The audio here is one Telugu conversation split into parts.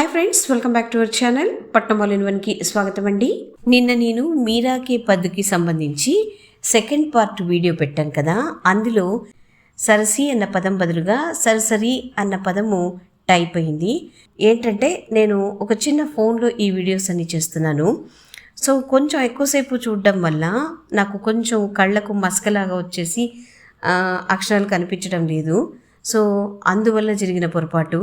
Hi friends welcome back to our channel Patnam వన్కి స్వాగతం అండి నిన్న నేను మీరాకే పద్దుకి సంబంధించి సెకండ్ పార్ట్ వీడియో పెట్టాను కదా. అందులో సరసి అన్న పదం బదులుగా సరసరి అన్న పదము టైప్ అయింది. ఏంటంటే నేను ఒక చిన్న ఫోన్లో ఈ వీడియోస్ అన్ని చేస్తున్నాను. సో కొంచెం ఎక్కువసేపు చూడడం వల్ల నాకు కొంచెం కళ్ళకు మసకలాగా వచ్చేసి అక్షరాలు కనిపించడం లేదు. సో అందువల్ల జరిగిన పొరపాటు.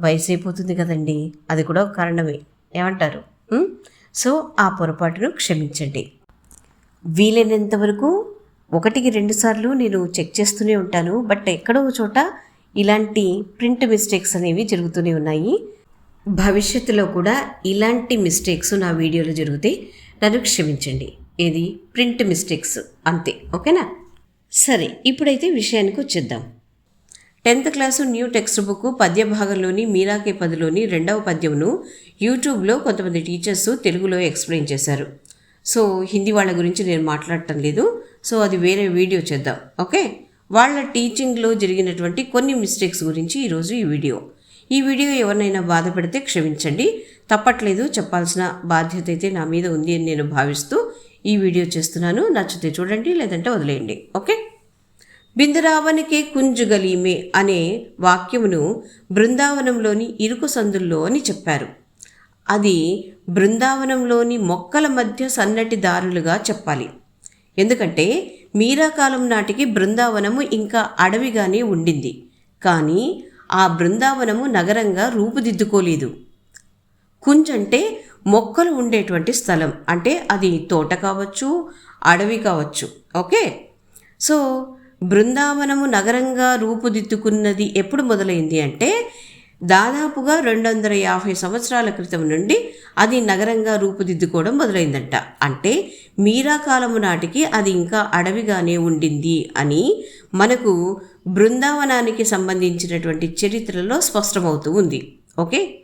వయసు అయిపోతుంది కదండి. అది కూడా ఒక కారణమే. ఏమంటారు? సో ఆ పొరపాటును క్షమించండి. వీలైనంత వరకు ఒకటికి రెండుసార్లు నేను చెక్ చేస్తూనే ఉంటాను. బట్ ఎక్కడో చోట ఇలాంటి ప్రింట్ మిస్టేక్స్ అనేవి జరుగుతూనే ఉన్నాయి. భవిష్యత్తులో కూడా ఇలాంటి మిస్టేక్స్ నా వీడియోలో జరిగితే నన్ను క్షమించండి. ఏది? Print mistakes. అంతే. ఓకేనా? సరే ఇప్పుడైతే విషయానికి వచ్చేద్దాం. Tenth class new text book పద్య భాగంలోని మీరాకే పదిలోని రెండవ పద్యమును యూట్యూబ్లో కొంతమంది టీచర్స్ తెలుగులో ఎక్స్ప్లెయిన్ చేశారు. సో హిందీ వాళ్ళ గురించి నేను మాట్లాడటం లేదు. సో అది వేరే వీడియో చేద్దాం. ఓకే? వాళ్ళ టీచింగ్లో జరిగినటువంటి కొన్ని మిస్టేక్స్ గురించి ఈరోజు ఈ వీడియో. ఈ వీడియో ఎవరినైనా బాధ పెడితే క్షమించండి. తప్పట్లేదు చెప్పాల్సిన బాధ్యత అయితే నా మీద ఉంది అని నేను భావిస్తూ ఈ వీడియో చేస్తున్నాను. నచ్చితే చూడండి లేదంటే వదిలేయండి. ఓకే? బిందురావనికే కుంజుగలీమే అనే వాక్యమును బృందావనంలోని ఇరుకు సందుల్లో అని చెప్పారు. అది బృందావనంలోని మొక్కల మధ్య సన్నటి దారులుగా చెప్పాలి. ఎందుకంటే మీరాకాలం నాటికి బృందావనము ఇంకా అడవిగానే ఉండింది. కానీ ఆ బృందావనము నగరంగా రూపుదిద్దుకోలేదు. కుంజ్ అంటే మొక్కలు ఉండేటువంటి స్థలం. అంటే అది తోట కావచ్చు అడవి కావచ్చు. ఓకే? సో బృందావనము నగరంగా రూపుదిద్దుకున్నది ఎప్పుడు మొదలైంది అంటే దాదాపుగా రెండు వందల యాభై సంవత్సరాల క్రితం నుండి అది నగరంగా రూపుదిద్దుకోవడం మొదలైందంట. అంటే మీరా కాలము నాటికి అది ఇంకా అడవిగానే ఉండింది అని మనకు బృందావనానికి సంబంధించినటువంటి చరిత్రలో స్పష్టమవుతూ ఉంది. ఓకే?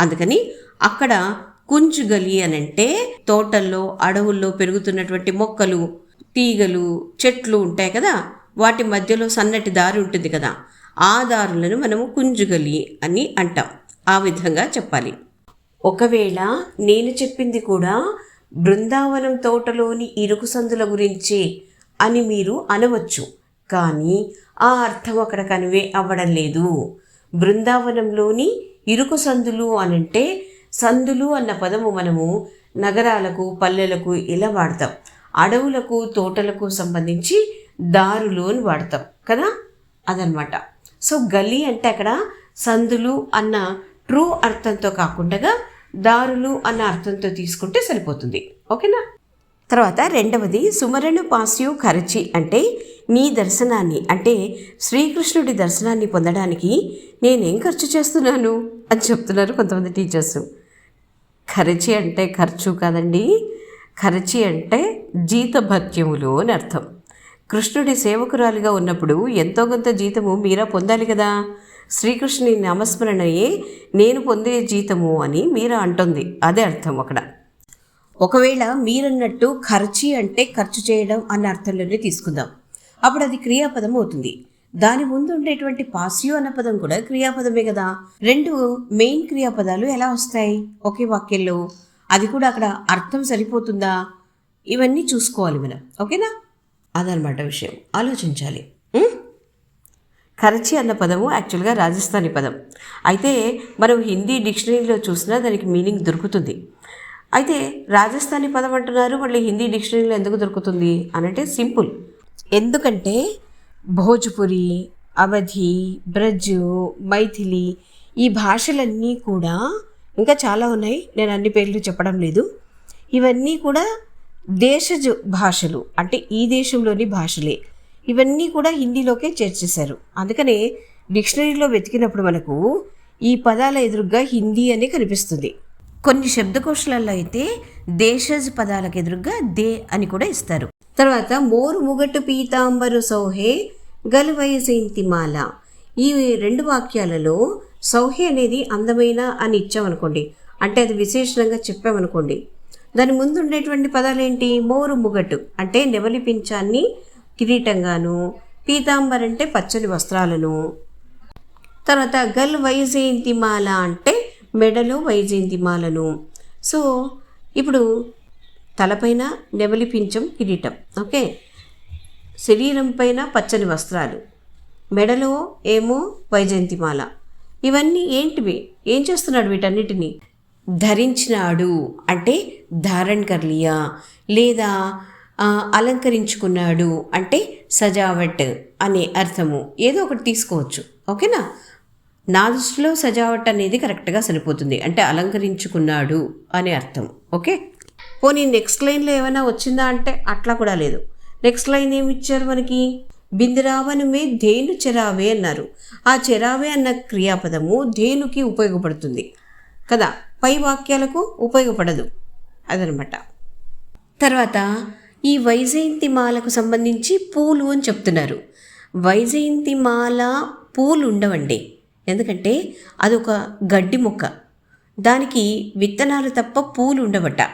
అందుకని అక్కడ కుంచుగలి అని అంటే తోటల్లో అడవుల్లో పెరుగుతున్నటువంటి మొక్కలు తీగలు చెట్లు ఉంటాయి కదా? వాటి మధ్యలో సన్నటి దారి ఉంటుంది కదా? ఆ దారులను మనము కుంజుగలి అని అంటాం. ఆ విధంగా చెప్పాలి. ఒకవేళ నేను చెప్పింది కూడా బృందావనం తోటలోని ఇరుకు సందుల గురించే అని మీరు అనవచ్చు. కానీ ఆ అర్థం అక్కడ కనివే అవ్వడం లేదు. బృందావనంలోని ఇరుకు సందులు అనంటే సందులు అన్న పదము మనము నగరాలకు పల్లెలకు ఇలా వాడతాం. అడవులకు తోటలకు సంబంధించి దారులు అని వాడతాం కదా? అదనమాట. సో గల్లీ అంటే అక్కడ సందులు అన్న ట్రూ అర్థంతో కాకుండా దారులు అన్న అర్థంతో తీసుకుంటే సరిపోతుంది. ఓకేనా? తర్వాత రెండవది సుమరణు పాస్యు ఖర్చి అంటే నీ దర్శనాన్ని అంటే శ్రీకృష్ణుడి దర్శనాన్ని పొందడానికి నేనేం ఖర్చు చేస్తున్నాను అని చెప్తున్నారు కొంతమంది టీచర్స్. ఖర్చి అంటే ఖర్చు కాదండి. ఖర్చి అంటే జీతభత్యములు అని అర్థం. కృష్ణుడి సేవకురాలిగా ఉన్నప్పుడు ఎంతో కొంత జీతము మీరా పొందాలి కదా? శ్రీకృష్ణుని నామస్మరణయే నేను పొందే జీతము అని మీరా అంటుంది. అదే అర్థం అక్కడ. ఒకవేళ మీరన్నట్టు ఖర్చి అంటే ఖర్చు చేయడం అన్న అర్థంలోనే తీసుకుందాం. అప్పుడు అది క్రియాపదం అవుతుంది. దాని ముందు ఉండేటువంటి పాసియో అన్న పదం కూడా క్రియాపదమే కదా? రెండు మెయిన్ క్రియాపదాలు ఎలా వస్తాయి? ఒకే వాక్యంలో అది కూడా అక్కడ అర్థం సరిపోతుందా? ఇవన్నీ చూసుకోవాలి మనం. ఓకేనా? అదనమాట విషయం. ఆలోచించాలి. కరచి అన్న పదము యాక్చువల్గా రాజస్థానీ పదం. అయితే మనం హిందీ డిక్షనరీలో చూసినా దానికి మీనింగ్ దొరుకుతుంది. అయితే రాజస్థానీ పదం అంటున్నారు మళ్ళీ హిందీ డిక్షనరీలో ఎందుకు దొరుకుతుంది? అనంటే సింపుల్. ఎందుకంటే భోజ్పురి అవధి బ్రజ్ మైథిలి ఈ భాషలన్నీ కూడా ఇంకా చాలా ఉన్నాయి. నేను అన్ని పేర్లు చెప్పడం లేదు. ఇవన్నీ కూడా దేశజ భాషలు. అంటే ఈ దేశంలోని భాషలే. ఇవన్నీ కూడా హిందీలోకే చేర్చేశారు. అందుకనే డిక్షనరీలో వెతికినప్పుడు మనకు ఈ పదాల ఎదురుగా హిందీ అనే కనిపిస్తుంది. కొన్ని శబ్దకోశాలలో అయితే దేశజ్ పదాలకు ఎదురుగా దే అని కూడా ఇస్తారు. తర్వాత మోరు ముగటు పీతాంబరు సౌహే గలువయసైంతిమాల ఈ రెండు వాక్యాలలో సౌహి అనేది అందమైన అని ఇచ్చామనుకోండి. అంటే అది విశేషణంగా చెప్పామనుకోండి. దాని ముందు ఉండేటువంటి పదాలు ఏంటి మోరు ముగటు అంటే నెమలి పింఛాన్ని కిరీటంగాను పీతాంబర్ అంటే పచ్చని వస్త్రాలను. తర్వాత గల్ వైజయంతిమాల అంటే మెడలో వైజయంతి మాలను. సో ఇప్పుడు తలపైన నెమలి పించం కిరీటం. ఓకే? శరీరం పైన పచ్చని వస్త్రాలు. మెడలో ఏమో వైజయంతిమాల ఇవన్నీ ఏంటివి? ఏం చేస్తున్నాడు వీటన్నిటిని? ధరించినాడు. అంటే ధారణ్ కర్లియా లేదా అలంకరించుకున్నాడు అంటే సజావట్ అనే అర్థము. ఏదో ఒకటి తీసుకోవచ్చు. ఓకేనా? నా దృష్టిలో సజావట్ అనేది కరెక్ట్గా సరిపోతుంది. అంటే అలంకరించుకున్నాడు అనే అర్థం. ఓకే? పోనీ నెక్స్ట్ లైన్లో ఏమైనా వచ్చిందా అంటే అట్లా కూడా లేదు. నెక్స్ట్ లైన్ ఏమి ఇచ్చారు మనకి? బిందిరావనమే ధేను చెరావే అన్నారు. ఆ చెరావే అన్న క్రియాపదము ధేనుకి ఉపయోగపడుతుంది కదా? పై వాక్యాలకు ఉపయోగపడదు అదనమాట. తర్వాత ఈ వైజయంతి మాలకు సంబంధించి పూలు అని చెప్తున్నారు. వైజయంతి మాల పూలు ఉండవండి. ఎందుకంటే అదొక గడ్డి మొక్క. దానికి విత్తనాలు తప్ప పూలు ఉండవట.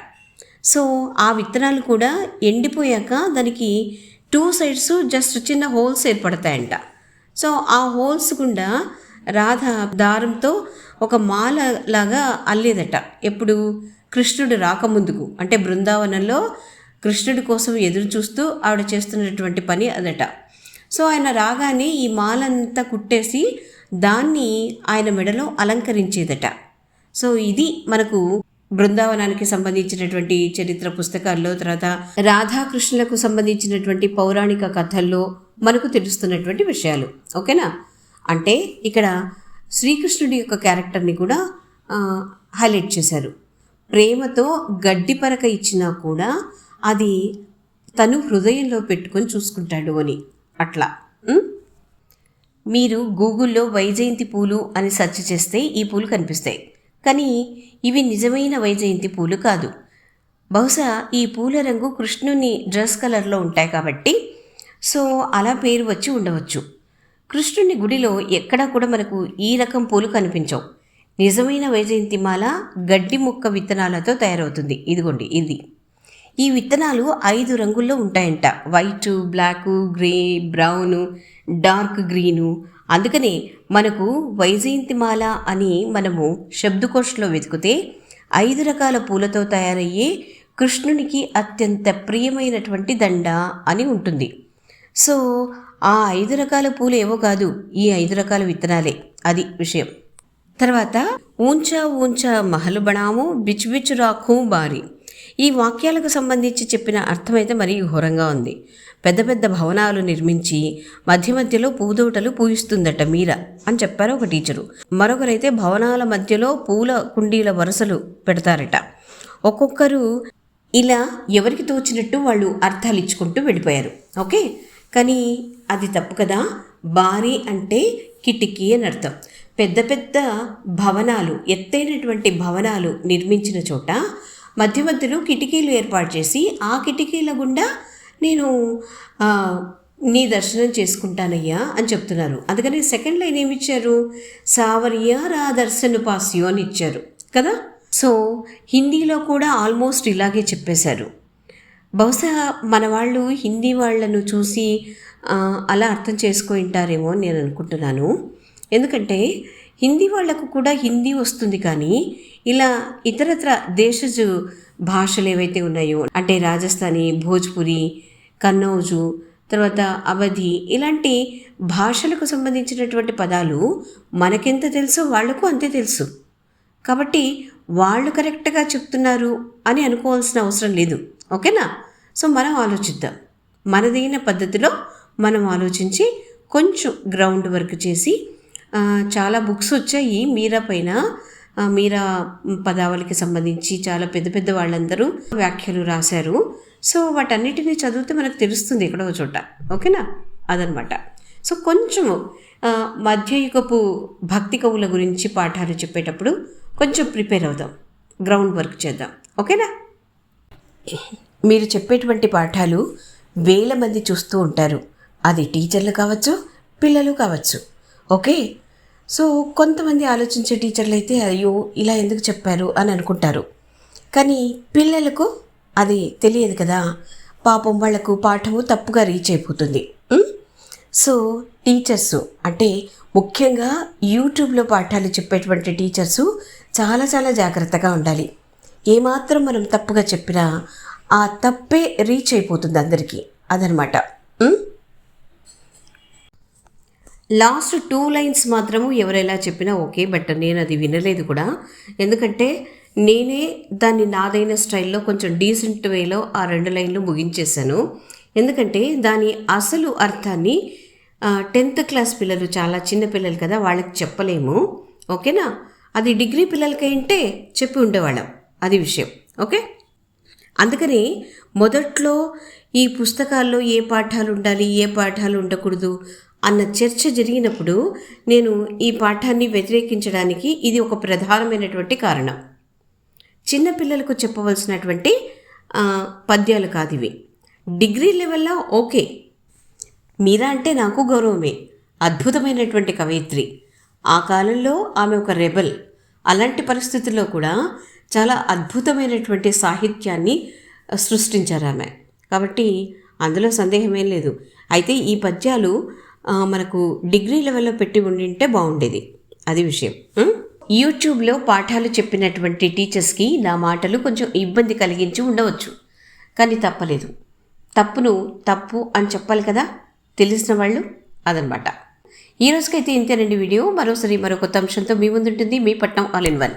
సో ఆ విత్తనాలు కూడా ఎండిపోయాక దానికి టూ సైడ్స్ జస్ట్ చిన్న హోల్స్ ఏర్పడతాయంట. సో ఆ హోల్స్ గుండా రాధ దారంతో ఒక మాల లాగా అల్లేదట. ఎప్పుడు? కృష్ణుడు రాకముందుకు. అంటే బృందావనంలో కృష్ణుడి కోసం ఎదురు చూస్తూ ఆవిడ చేస్తున్నటువంటి పని అదట. సో ఆయన రాగానే ఈ మాలంతా కుట్టేసి దాన్ని ఆయన మెడలో అలంకరించేదట. సో ఇది మనకు బృందావనానికి సంబంధించినటువంటి చరిత్ర పుస్తకాల్లో తర్వాత రాధాకృష్ణులకు సంబంధించినటువంటి పౌరాణిక కథల్లో మనకు తెలుస్తున్నటువంటి విషయాలు. ఓకేనా? అంటే ఇక్కడ శ్రీకృష్ణుడి యొక్క క్యారెక్టర్ని కూడా హైలైట్ చేశారు. ప్రేమతో గడ్డి పరక ఇచ్చినా కూడా అది తను హృదయంలో పెట్టుకొని చూసుకుంటాడు అని. అట్లా. మీరు గూగుల్లో వైజయంతి పూలు అని సెర్చ్ చేస్తే ఈ పూలు కనిపిస్తాయి. కానీ ఇవి నిజమైన వైజయంతి పూలు కాదు. బహుశా ఈ పూల రంగు కృష్ణుని డ్రెస్ కలర్లో ఉంటాయి కాబట్టి సో అలా పేరు వచ్చి ఉండవచ్చు. కృష్ణుని గుడిలో ఎక్కడా కూడా మనకు ఈ రకం పూలు కనిపించవు. నిజమైన వైజయంతి మాల గడ్డి మొక్క విత్తనాలతో తయారవుతుంది. ఇదిగోండి ఇది. ఈ విత్తనాలు ఐదు రంగుల్లో ఉంటాయంట. White black grey brown dark green అందుకనే మనకు వైజయంతిమాల అని మనము శబ్దకోశంలో వెతికితే ఐదు రకాల పూలతో తయారయ్యే కృష్ణునికి అత్యంత ప్రియమైనటువంటి దండ అని ఉంటుంది. సో ఆ ఐదు రకాల పూలు ఏవో కాదు ఈ ఐదు రకాల విత్తనాలే అది విషయం. తర్వాత ఊంచా ఊంచా మహలు బణాము బిచ్ బిచ్ రాఖూ బారి. ఈ వాక్యాలకు సంబంధించి చెప్పిన అర్థమైతే మరీ ఘోరంగా ఉంది. పెద్ద పెద్ద భవనాలు నిర్మించి మధ్య మధ్యలో పూదోటలు పూయిస్తుందట మీర అని చెప్పారు ఒక టీచరు. మరొకరైతే భవనాల మధ్యలో పూల కుండీల వరుసలు పెడతారట. ఒక్కొక్కరు ఇలా ఎవరికి తోచినట్టు వాళ్ళు అర్థాలు ఇచ్చుకుంటూ వెళ్ళిపోయారు. ఓకే? కానీ అది తప్పు కదా? బారి అంటే కిటికీ అని అర్థం. పెద్ద పెద్ద భవనాలు ఎత్తైనటువంటి భవనాలు నిర్మించిన చోట మధ్య మధ్యలో కిటికీలు ఏర్పాటు చేసి ఆ కిటికీల గుండా నేను నీ దర్శనం చేసుకుంటానయ్యా అని చెప్తున్నారు. అందుకని సెకండ్ లైన్ ఏమి ఇచ్చారు సావర్య రా దర్శన పాస్యో అని ఇచ్చారు. కదా? సో హిందీలో కూడా ఆల్మోస్ట్ ఇలాగే చెప్పేశారు. బహుశా మన వాళ్ళు హిందీ వాళ్ళను చూసి అలా అర్థం చేసుకుంటారేమో అని నేను అనుకుంటున్నాను. ఎందుకంటే హిందీ వాళ్ళకు కూడా హిందీ వస్తుంది కానీ ఇలా ఇతరత్ర దేశజ భాషలు ఏవైతే ఉన్నాయో అంటే రాజస్థానీ భోజ్పురి కన్నౌజు తర్వాత అవధి ఇలాంటి భాషలకు సంబంధించినటువంటి పదాలు మనకెంత తెలుసో వాళ్ళకు అంతే తెలుసు. కాబట్టి వాళ్ళు కరెక్ట్గా చెప్తున్నారు అని అనుకోవాల్సిన అవసరం లేదు. ఓకేనా? సో మనం ఆలోచిద్దాం. మనదైన పద్ధతిలో మనం ఆలోచించి కొంచెం గ్రౌండ్ వర్క్ చేసి చాలా బుక్స్ వచ్చాయి మీరా పైన. మీరా పదావళికి సంబంధించి చాలా పెద్ద పెద్ద వాళ్ళందరూ వ్యాఖ్యలు రాశారు. సో వాటన్నిటిని చదివితే మనకు తెలుస్తుంది ఎక్కడో ఒక చోట. ఓకేనా? అదనమాట. సో కొంచెము మధ్యయుగపు భక్తి కవుల గురించి పాఠాలు చెప్పేటప్పుడు కొంచెం ప్రిపేర్ అవుదాం. గ్రౌండ్ వర్క్ చేద్దాం. ఓకేనా? మీరు చెప్పేటువంటి పాఠాలు వేల మంది చూస్తూ ఉంటారు. అది టీచర్లు కావచ్చు పిల్లలు కావచ్చు. ఓకే? సో కొంతమంది ఆలోచించే టీచర్లు అయితే అయ్యో ఇలా ఎందుకు చెప్పారు? అని అనుకుంటారు. కానీ పిల్లలకు అది తెలియదు కదా. పాపం వాళ్ళకు పాఠము తప్పుగా రీచ్ అయిపోతుంది. సో టీచర్స్ అంటే ముఖ్యంగా యూట్యూబ్లో పాఠాలు చెప్పేటువంటి టీచర్స్ చాలా చాలా జాగ్రత్తగా ఉండాలి. ఏమాత్రం మనం తప్పుగా చెప్పినా ఆ తప్పే రీచ్ అయిపోతుంది అందరికీ. అదనమాట. లాస్ట్ టూ లైన్స్ మాత్రము ఎవరెలా చెప్పినా ఓకే బట్ నేను అది వినలేదు కూడా. ఎందుకంటే నేనే దాన్ని నాదైన స్టైల్లో కొంచెం డీసెంట్ వేలో ఆ రెండు లైన్లు ముగించేశాను. ఎందుకంటే దాని అసలు అర్థాన్ని టెన్త్ క్లాస్ పిల్లలు చాలా చిన్న పిల్లలు కదా వాళ్ళకి చెప్పలేము. ఓకేనా? అది డిగ్రీ పిల్లలకి అంటే చెప్పి ఉండేవాళ్ళం అది విషయం. ఓకే? అందుకని మొదట్లో ఈ పుస్తకాల్లో ఏ పాఠాలు ఉండాలి ఏ పాఠాలు ఉండకూడదు అన్న చర్చ జరిగినప్పుడు నేను ఈ పాఠాన్ని వ్యతిరేకించడానికి ఇది ఒక ప్రధానమైనటువంటి కారణం. చిన్నపిల్లలకు చెప్పవలసినటువంటి పద్యాలు కాదు ఇవి. డిగ్రీ లెవెల్లో ఓకే. మీరా అంటే నాకు గౌరవమే. అద్భుతమైనటువంటి కవయిత్రి. ఆ కాలంలో ఆమె ఒక రెబల్. అలాంటి పరిస్థితుల్లో కూడా చాలా అద్భుతమైనటువంటి సాహిత్యాన్ని సృష్టించారు ఆమె. కాబట్టి అందులో సందేహమేం లేదు. అయితే ఈ పద్యాలు మనకు డిగ్రీ లెవెల్లో పెట్టి ఉండింటే బాగుండేది. అది విషయం. యూట్యూబ్లో పాఠాలు చెప్పినటువంటి టీచర్స్కి నా మాటలు కొంచెం ఇబ్బంది కలిగించి ఉండవచ్చు. కానీ తప్పలేదు. తప్పును తప్పు అని చెప్పాలి కదా? తెలిసిన వాళ్ళు అదనమాట. ఈ రోజుకైతే ఇంతేనండి వీడియో. మరోసారి మరో కొత్త అంశంతో మీ ముందుంటుంది. మీ పట్నం ఆల్ ఇన్ వన్.